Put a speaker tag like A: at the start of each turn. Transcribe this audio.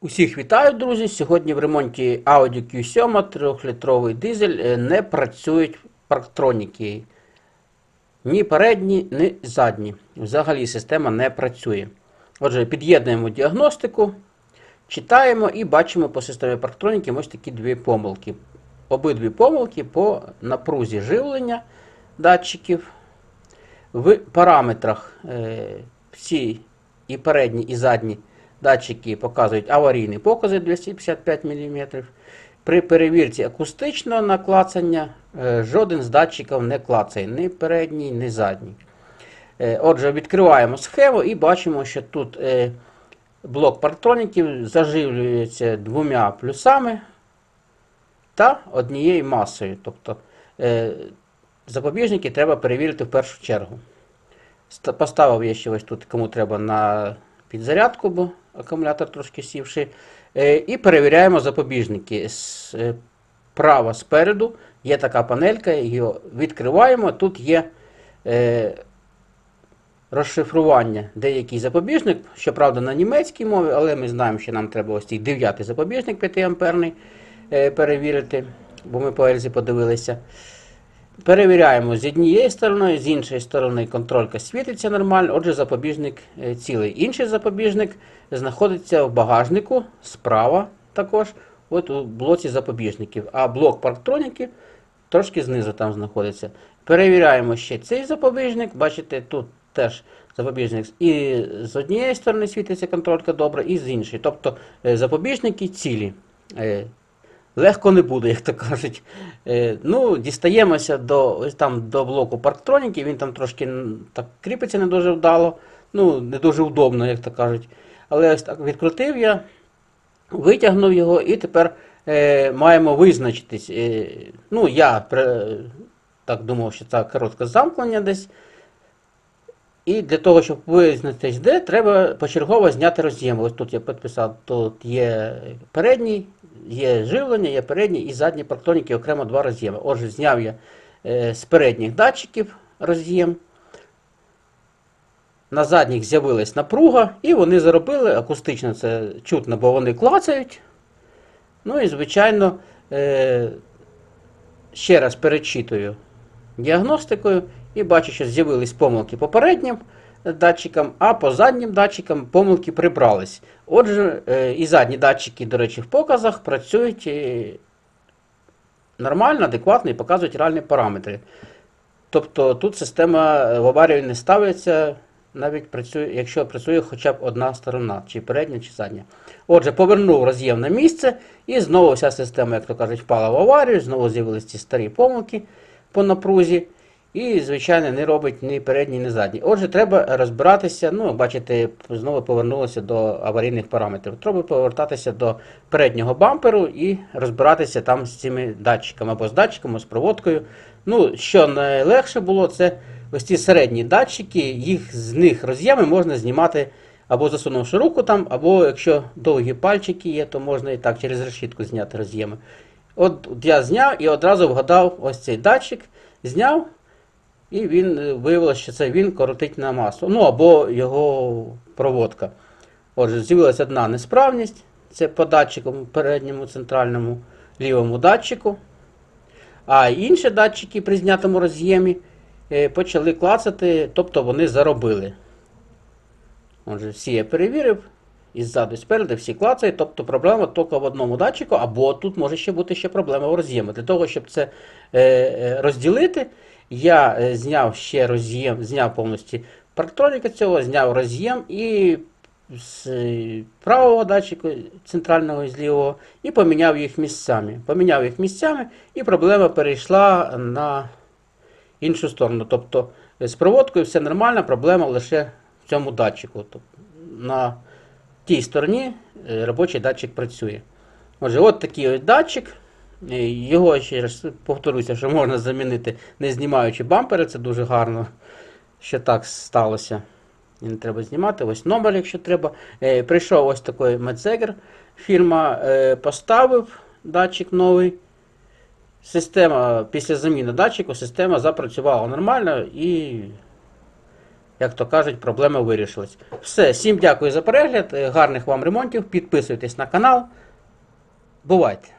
A: Усіх вітаю, друзі! Сьогодні в ремонті Audi Q7 3-літровий дизель е, не працюють парктроніки. Ні передні, ні задні. Взагалі система не працює. Отже, під'єднуємо діагностику, читаємо і бачимо по системі парктроніки ось такі дві помилки. Обидві помилки по напрузі живлення датчиків. В параметрах е, всі і передні, і задні датчики показують аварійні покази 255 мм. При перевірці акустичного наклацання е, жоден з датчиків не клацає, ні передній, ні задній. Е, Отже, відкриваємо схему і бачимо, що тут е, блок парктроніків заживлюється двома плюсами та однією масою. Тобто запобіжники треба перевірити в першу чергу. Поставив я ще ось тут, кому треба на підзарядку, бо акумулятор трошки сівши. Е, І перевіряємо запобіжники. З- Справа спереду є така панелька, її відкриваємо. Тут є е, розшифрування деякий запобіжник, щоправда, на німецькій мові, але ми знаємо, що нам треба ось цей дев'ятий запобіжник 5 амперний е, перевірити, бо ми по Ельзі подивилися. Перевіряємо з однієї сторони, з іншої сторони контролька світиться нормально, отже, запобіжник е, цілий. Інший запобіжник знаходиться в багажнику справа також, от у блоці запобіжників. А блок парктроніки трошки знизу там знаходиться. Перевіряємо ще цей запобіжник. Бачите, тут теж запобіжник і з однієї сторони світиться контролька добре, і з іншої. Тобто е, запобіжники цілі. Легко не буде, як то кажуть. Е, ну, дістаємося до, там, до блоку парктроніки, він там трошки так кріпиться не дуже вдало, ну, не дуже удобно, як то кажуть. Але ось так відкрутив я, витягнув його і тепер е, маємо визначитись. Е, ну, я при, так думав, що це коротке замкнення десь. І для того, щоб визначитись, де, треба почергово зняти роз'єми. Ось тут я підписав, тут є передній, є живлення, є передній і задній парктроніки окремо два роз'єми. Отже, зняв я е, з передніх датчиків роз'єм. На задніх з'явилась напруга, і вони заробили, акустично це чутно, бо вони клацають. Ну і, звичайно, е, ще раз перечитую діагностикою і бачу, що з'явились помилки по переднім датчикам, а по заднім датчикам помилки прибрались. Отже, е, і задні датчики, до речі, в показах працюють е, нормально, адекватно і показують реальні параметри. Тобто тут система е, в аварію не ставиться, навіть працює, якщо працює хоча б одна сторона, чи передня, чи задня. Отже, повернув роз'єм на місце, і знову вся система, як то кажуть, впала в аварію, знову з'явилися ці старі помилки по напрузі. І, звичайно, не робить ні передній, ні задній. Отже, треба розбиратися. Ну, бачите, знову повернулося до аварійних параметрів. Треба повертатися до переднього бамперу і розбиратися там з цими датчиками або з датчиком, або з проводкою. Ну, що найлегше було, це ось ці середні датчики, їх з них роз'єми можна знімати або засунувши руку там, або якщо довгі пальчики є, то можна і так через решітку зняти роз'єми. От я зняв і одразу вгадав ось цей датчик, зняв. І він е, виявилося, що це він коротить на масу. Ну або його проводка. Отже, з'явилася одна несправність. Це по датчику передньому центральному лівому датчику. А інші датчики при знятому роз'ємі е, почали клацати, тобто вони заробили. Отже, всі я перевірив. І ззаду, і спереду всі клацають, тобто проблема тільки в одному датчику, або тут може ще бути ще проблема в роз'ємі. Для того, щоб це е, розділити, я е, зняв ще роз'єм, зняв повністю парктроніка цього, зняв роз'єм і з е, правого датчика центрального і з лівого, і поміняв їх місцями. Поміняв їх місцями, і проблема перейшла на іншу сторону. Тобто е, з проводкою все нормально, проблема лише в цьому датчику. Тобто, на тій стороні робочий датчик працює. Отже, от такий датчик. Його ще раз повторюся, що можна замінити, не знімаючи бампери, це дуже гарно, що так сталося. Не треба знімати. Ось номер, якщо треба. Е, Прийшов ось такий медзегер. Фірма е, поставив датчик новий. Система після заміни датчику система запрацювала нормально і як то кажуть, проблема вирішилась. Все, всім дякую за перегляд, е, гарних вам ремонтів, підписуйтесь на канал. Бувайте!